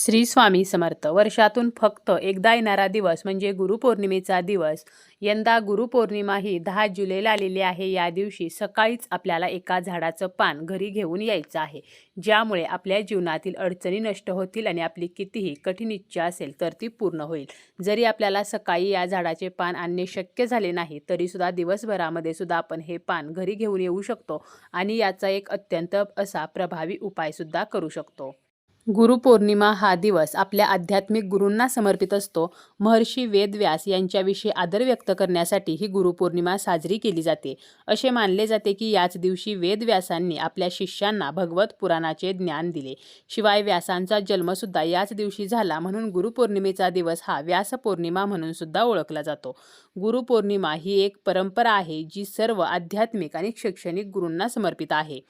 श्री स्वामी समर्थ. वर्षातून फक्त एकदा येणारा दिवस म्हणजे गुरुपौर्णिमेचा दिवस. यंदा गुरुपौर्णिमा ही दहा जुलैला आलेली आहे. या दिवशी सकाळीच आपल्याला एका झाडाचं पान घरी घेऊन यायचं आहे. ज्यामुळे आपल्या जीवनातील अडचणी नष्ट होतील आणि आपली कितीही कठीण इच्छा असेल तर ती पूर्ण होईल. जरी आपल्याला सकाळी या झाडाचे पान आणणे शक्य झाले नाही तरीसुद्धा दिवसभरामध्ये सुद्धा आपण हे पान घरी घेऊन येऊ शकतो आणि याचा एक अत्यंत असा प्रभावी उपायसुद्धा करू शकतो. गुरुपौर्णिमा हा दिवस आपल्या आध्यात्मिक गुरूंना समर्पित असतो. महर्षी वेदव्यास यांच्याविषयी आदर व्यक्त करण्यासाठी ही गुरुपौर्णिमा साजरी केली जाते. असे मानले जाते की याच दिवशी वेदव्यासांनी आपल्या शिष्यांना भगवत पुराणाचे ज्ञान दिले. शिवाय व्यासांचा जन्मसुद्धा याच दिवशी झाला म्हणून गुरुपौर्णिमेचा दिवस हा व्यासपौर्णिमा म्हणून सुद्धा ओळखला जातो. गुरुपौर्णिमा ही एक परंपरा आहे जी सर्व आध्यात्मिक आणि शैक्षणिक गुरूंना समर्पित आहे.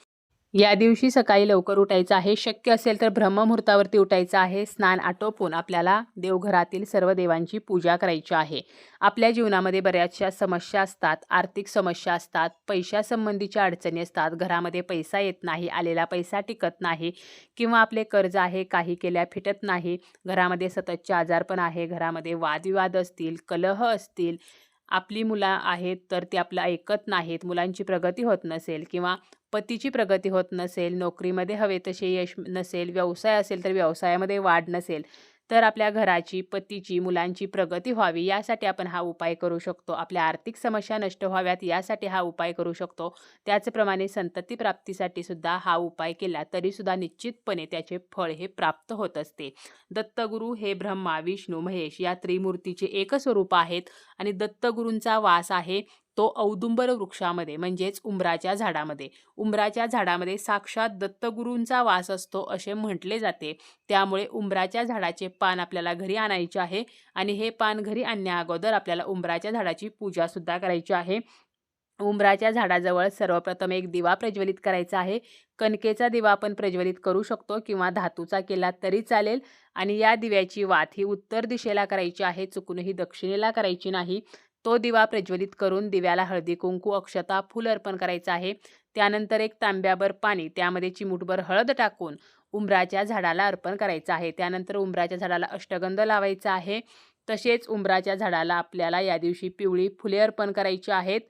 या दिवशी सकाळी लवकर उठायचं आहे. शक्य असेल तर ब्रह्ममुहूर्तावरती उठायचं आहे. स्नान आटोपून आपल्याला देवघरातील सर्व देवांची पूजा करायची आहे. आपल्या जीवनामध्ये बऱ्याचशा समस्या असतात. आर्थिक समस्या असतात. पैशासंबंधीच्या अडचणी असतात. घरामध्ये पैसा येत नाही. आलेला पैसा टिकत नाही. किंवा आपले कर्ज आहे काही केल्या फिटत नाही. घरामध्ये सततचे आजारपण आहे. घरामध्ये वादविवाद असतील कलह असतील. आपली मुलं आहेत तर ती आपलं ऐकत नाहीत मुलांची प्रगती होत नसेल किंवा पतीची प्रगती होत नसेल नोकरीमध्ये हवे तसे यश नसेल व्यवसाय असेल तर व्यवसायामध्ये वाढ नसेल तर आपल्या घराची पतीची मुलांची प्रगती व्हावी यासाठी आपण हा उपाय करू शकतो. आपल्या आर्थिक समस्या नष्ट व्हाव्यात यासाठी हा उपाय करू शकतो. त्याचप्रमाणे संतती प्राप्तीसाठी सुद्धा हा उपाय केला तरीसुद्धा निश्चितपणे त्याचे फळ हे प्राप्त होत असते. दत्तगुरू हे ब्रह्मा विष्णू महेश या त्रिमूर्तीचे एक स्वरूप आहेत आणि दत्तगुरूंचा वास आहे. तो औदुंबर वृक्षामध्ये म्हणजेच उंबराच्या झाडामध्ये. उंबराच्या झाडामध्ये साक्षात दत्तगुरूंचा वास असतो असे म्हटले जाते. त्यामुळे उंबराच्या झाडाचे पान आपल्याला घरी आणायचे आहे आणि हे पान घरी आणण्या अगोदर आपल्याला उंबराच्या झाडाची पूजासुद्धा करायची आहे. उंबराच्या झाडाजवळ सर्वप्रथम एक दिवा प्रज्वलित करायचा आहे. कणकेचा दिवा आपण प्रज्वलित करू शकतो किंवा धातूचा केला तरी चालेल. आणि या दिव्याची वात ही उत्तर दिशेला करायची आहे चुकूनही दक्षिणेला करायची नाही. तो दिवा प्रज्वलित करून दिव्याला हळदी कुंकू अक्षता फूल अर्पण करायचं आहे. त्यानंतर एक तांब्याभर पाणी त्यामध्ये चिमूटभर हळद टाकून उंबराच्या झाडाला अर्पण करायचं आहे. त्यानंतर उंबराच्या झाडाला अष्टगंध लावायचा आहे. तसेच उंबराच्या झाडाला आपल्याला या दिवशी पिवळी फुले अर्पण करायची आहेत.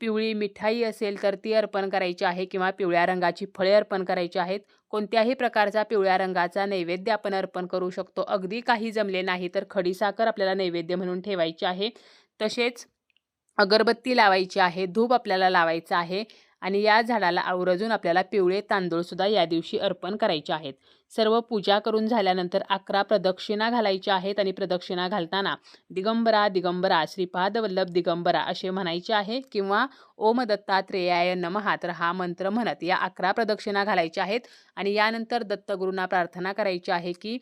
पिवळी मिठाई असेल तर ती अर्पण करायची आहे किंवा पिवळ्या रंगाची फळे अर्पण करायची आहेत. कोणत्याही प्रकारचा पिवळ्या रंगाचा नैवेद्य आपण अर्पण करू शकतो. अगदी काही जमले नाही तर खडीसाखर आपल्याला नैवेद्य म्हणून ठेवायची आहे. तसेच अगरबत्ती लावायची आहे धूप आपल्याला लावायचं आहे आणि या झाडाला आवर्जून आपल्याला पिवळे तांदूळसुद्धा या दिवशी अर्पण करायचे आहेत. सर्व पूजा करून झाल्यानंतर अकरा प्रदक्षिणा घालायच्या आहेत आणि प्रदक्षिणा घालताना दिगंबरा दिगंबरा श्रीपाद वल्लभ दिगंबरा असे म्हणायचे आहे किंवा ओम दत्तात्रेयाय नमहा तर हा मंत्र म्हणत या अकरा प्रदक्षिणा घालायच्या आहेत आणि यानंतर दत्तगुरूंना प्रार्थना करायची आहे की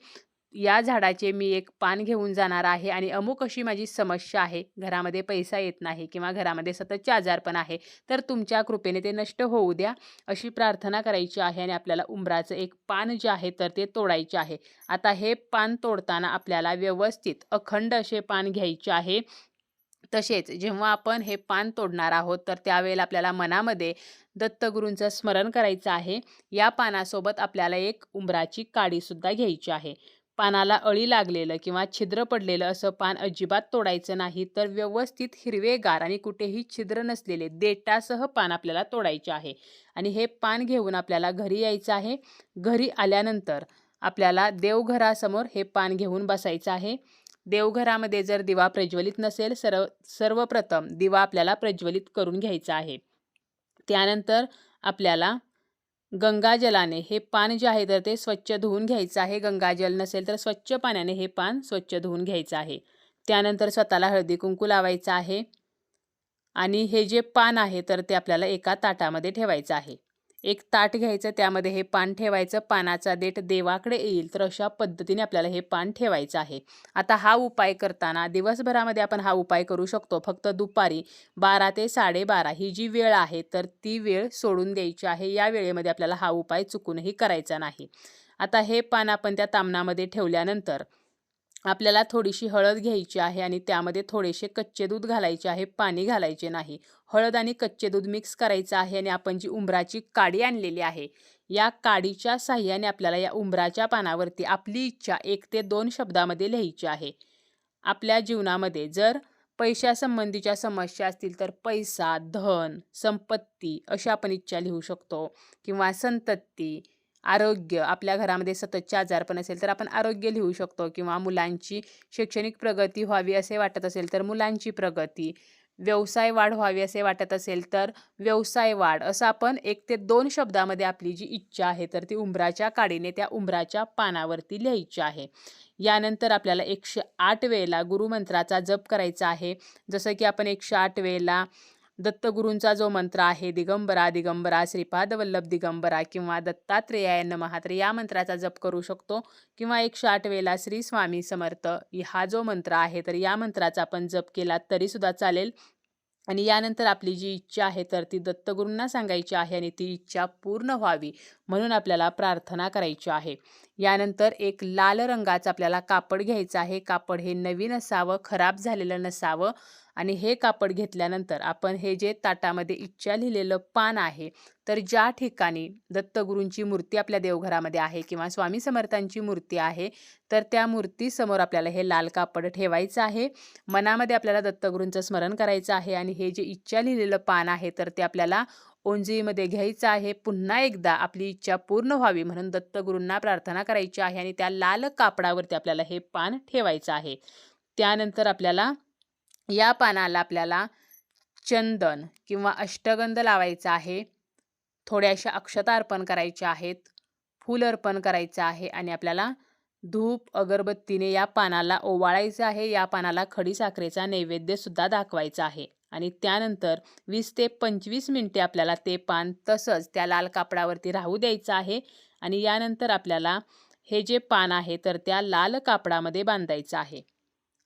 या झाडाचे मी एक पान घेऊन जाणार आहे आणि अमुक अशी माझी समस्या आहे घरामध्ये पैसा येत नाही किंवा घरामध्ये सततचे आजारपण आहे तर तुमच्या कृपेने ते नष्ट होऊ द्या अशी प्रार्थना करायची आहे आणि आपल्याला उंबराचं एक पान जे आहे तर ते तोडायचे आहे. आता हे पान तोडताना आपल्याला व्यवस्थित अखंड असे पान घ्यायचे आहे. तसेच जेव्हा आपण हे पान तोडणार आहोत तर त्यावेळेला आपल्याला मनामध्ये दत्तगुरूंचं स्मरण करायचं आहे. या पानासोबत आपल्याला एक उंबराची काडीसुद्धा घ्यायची आहे. पानाला अळी लागलेलं किंवा छिद्र पडलेलं असं पान अजिबात तोडायचं नाही तर व्यवस्थित हिरवेगार आणि कुठेही छिद्र नसलेले देटासह पान आपल्याला तोडायचे आहे. आणि हे पान घेऊन आपल्याला घरी यायचं आहे. घरी आल्यानंतर आपल्याला देवघरासमोर हे पान घेऊन बसायचं आहे. देवघरामध्ये जर दिवा प्रज्वलित नसेल सर्व सर्वप्रथम दिवा आपल्याला प्रज्वलित करून घ्यायचा आहे. त्यानंतर आपल्याला गंगाजलाने हे पान जे आहे तर ते स्वच्छ धुवून घ्यायचं आहे. गंगाजल नसेल तर स्वच्छ पाण्याने हे पान स्वच्छ धुवून घ्यायचं आहे. त्यानंतर स्वतःला हळदी कुंकू लावायचं आहे. आणि हे जे पान आहे तर ते आपल्याला एका ताटामध्ये ठेवायचं आहे. एक ताट घ्यायचं त्यामध्ये हे पान ठेवायचं पानाचा देठ देवाकडे येईल तर अशा पद्धतीने आपल्याला हे पान ठेवायचं आहे. आता हा उपाय करताना दिवसभरामध्ये आपण हा उपाय करू शकतो. फक्त दुपारी बारा ते साडेबारा ही जी वेळ आहे तर ती वेळ सोडून द्यायची आहे. या वेळेमध्ये आपल्याला हा उपाय चुकूनही करायचा नाही. आता हे पान आपण त्या तामणामध्ये ठेवल्यानंतर आपल्याला थोडीशी हळद घ्यायची आहे आणि त्यामध्ये थोडेसे कच्चे दूध घालायचे आहे पाणी घालायचे नाही. हळद आणि कच्चे दूध मिक्स करायचं आहे आणि आपण जी उंबराची काडी आणलेली आहे या काडीच्या साह्याने आपल्याला या उंबराच्या पानावरती आपली इच्छा एक ते दोन शब्दामध्ये लिहायची आहे. आपल्या जीवनामध्ये जर पैशासंबंधीच्या समस्या असतील तर पैसा धन संपत्ती अशा आपण इच्छा लिहू शकतो किंवा संतती आरोग्य आपल्या घरामध्ये सततचे आजारपण असेल तर आपण आरोग्य लिहू शकतो किंवा मुलांची शैक्षणिक प्रगती व्हावी असे वाटत असेल तर मुलांची प्रगती व्यवसाय वाढ व्हावी असे वाटत असेल तर व्यवसाय वाढ असं आपण एक ते दोन शब्दामध्ये आपली जी इच्छा आहे तर ती उंबराच्या काडीने त्या उंबराच्या पानावरती लिहायची आहे. यानंतर आपल्याला एकशे आठ वेळेला गुरुमंत्राचा जप करायचा आहे. जसं की आपण एकशे आठ वेळेला दत्तगुरूंचा जो मंत्र आहे दिगंबरा दिगंबरा श्रीपाद वल्लभ दिगंबरा किंवा दत्तात्रेयाय नमहा तर या मंत्राचा जप करू शकतो. किंवा एकशे आठ वेळेला श्री स्वामी समर्थ हा जो मंत्र आहे तर या मंत्राचा आपण जप केला तरीसुद्धा चालेल. आणि यानंतर आपली जी इच्छा आहे तर ती दत्तगुरूंना सांगायची आहे आणि ती इच्छा पूर्ण व्हावी म्हणून आपल्याला प्रार्थना करायची आहे. यानंतर एक लाल रंगाचं आपल्याला कापड घ्यायचं आहे. कापड हे नवीन असावं खराब झालेलं नसावं. आणि हे कापड घेतल्यानंतर आपण हे जे ताटामध्ये इच्छा लिहिलेलं पान आहे तर ज्या ठिकाणी दत्तगुरूंची मूर्ती आपल्या देवघरामध्ये आहे किंवा स्वामी समर्थांची मूर्ती आहे तर त्या मूर्तीसमोर आपल्याला हे लाल कापड ठेवायचं आहे. मनामध्ये आपल्याला दत्तगुरूंचं स्मरण करायचं आहे आणि हे जे इच्छा लिहिलेलं पान आहे तर ते आपल्याला ओंजळीमध्ये घ्यायचं आहे. पुन्हा एकदा आपली इच्छा पूर्ण व्हावी म्हणून दत्तगुरूंना प्रार्थना करायची आहे आणि त्या लाल कापडावरती आपल्याला हे पान ठेवायचं आहे. त्यानंतर आपल्याला या पानाला आपल्याला चंदन किंवा अष्टगंध लावायचा आहे. थोड्याशा अक्षता अर्पण करायच्या आहेत. फूल अर्पण करायचं आहे आणि आपल्याला धूप अगरबत्तीने या पानाला ओवाळायचं आहे. या पानाला खडी साखरेचा नैवेद्यसुद्धा दाखवायचा आहे. आणि त्यानंतर वीस ते पंचवीस मिनटे आपल्याला ते पान तसंच त्या लाल कापडावरती राहू द्यायचं आहे. आणि यानंतर आपल्याला हे जे पान आहे तर त्या लाल कापडामध्ये बांधायचं आहे.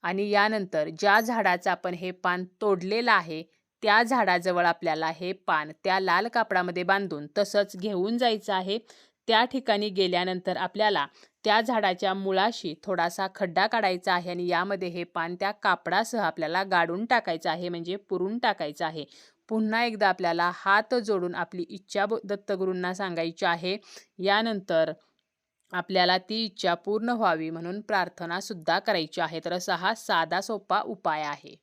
आणि यानंतर ज्या झाडाचं आपण हे पान तोडलेलं आहे त्या झाडाजवळ आपल्याला हे पान त्या लाल कापडामध्ये बांधून तसंच घेऊन जायचं आहे. त्या ठिकाणी गेल्यानंतर आपल्याला त्या झाडाच्या मुळाशी थोडासा खड्डा काढायचा आहे आणि यामध्ये हे पान त्या कापडासह आपल्याला गाडून टाकायचं आहे म्हणजे पुरून टाकायचं आहे. पुन्हा एकदा आपल्याला हात जोडून आपली इच्छा दत्तगुरूंना सांगायची आहे. यानंतर आपल्याला ती इच्छा पूर्ण व्हावी म्हणून प्रार्थना सुद्धा करायची आहे. तर असा हा साधा सोपा उपाय आहे.